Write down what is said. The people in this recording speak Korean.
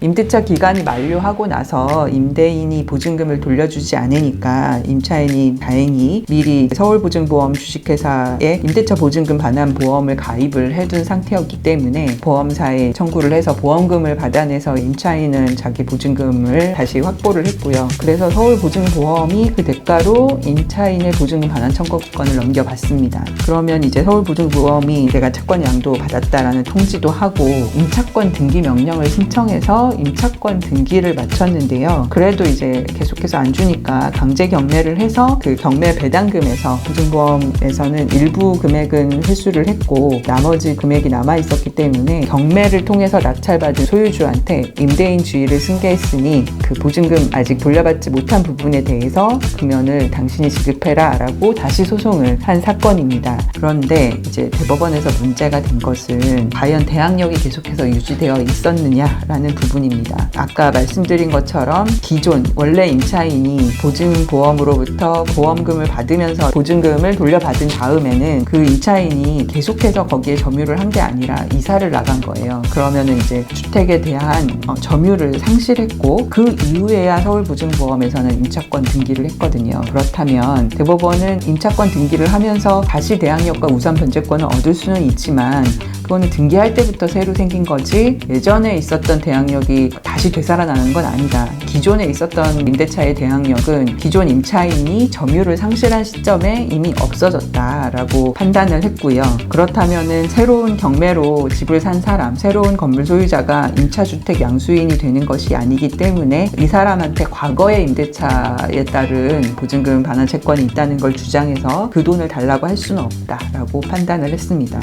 임대차 기간이 만료하고 나서 임대인이 보증금을 돌려주지 않으니까 임차인이 다행히 미리 서울보증보험 주식회사에 임대차 보증금 반환 보험을 가입을 해둔 상태였기 때문에 보험사에 청구를 해서 보험금을 받아내서 임차인은 자기 보증금을 다시 확보를 했고요. 그래서 서울보증보험이 그 대가로 임차인의 보증금 반환 청구권을 넘겨받습니다. 그러면 이제 서울보증보험이 내가 채권 양도 받았다라는 통지도 하고 임차권 등기 명령을 신청해서 임차권 등기를 마쳤는데요. 그래도 이제 계속해서 안 주니까 강제 경매를 해서 그 경매 배당금에서 보증보험에서는 일부 금액은 회수를 했고 나머지 금액이 남아 있었기 때문에 경매를 통해서 낙찰받은 소유주한테 임대인 주의를 승계했으니 그 보증금 아직 돌려받지 못한 부분에 대해서 금연을 당신이 지급해라 라고 다시 소송을 한 사건입니다. 그런데 이제 대법원에서 문제가 된 것은 과연 대항력이 계속해서 유지되어 있었느냐라는 부분 입니다. 아까 말씀드린 것처럼 기존 원래 임차인이 보증보험으로부터 보험금을 받으면서 보증금을 돌려받은 다음에는 그 임차인이 계속해서 거기에 점유를 한 게 아니라 이사를 나간 거예요. 그러면은 이제 주택에 대한 어, 점유를 상실했고 그 이후에야 서울보증보험에서는 임차권 등기를 했거든요. 그렇다면 대법원은 임차권 등기를 하면서 다시 대항력과 우선 변제권을 얻을 수는 있지만 그거는 등기할 때부터 새로 생긴 거지 예전에 있었던 대항력이 다시 되살아나는 건 아니다. 기존에 있었던 임대차의 대항력은 기존 임차인이 점유를 상실한 시점에 이미 없어졌다라고 판단을 했고요. 그렇다면은 새로운 경매로 집을 산 사람, 새로운 건물 소유자가 임차주택 양수인이 되는 것이 아니기 때문에 이 사람한테 과거의 임대차에 따른 보증금 반환 채권이 있다는 걸 주장해서 그 돈을 달라고 할 수는 없다라고 판단을 했습니다.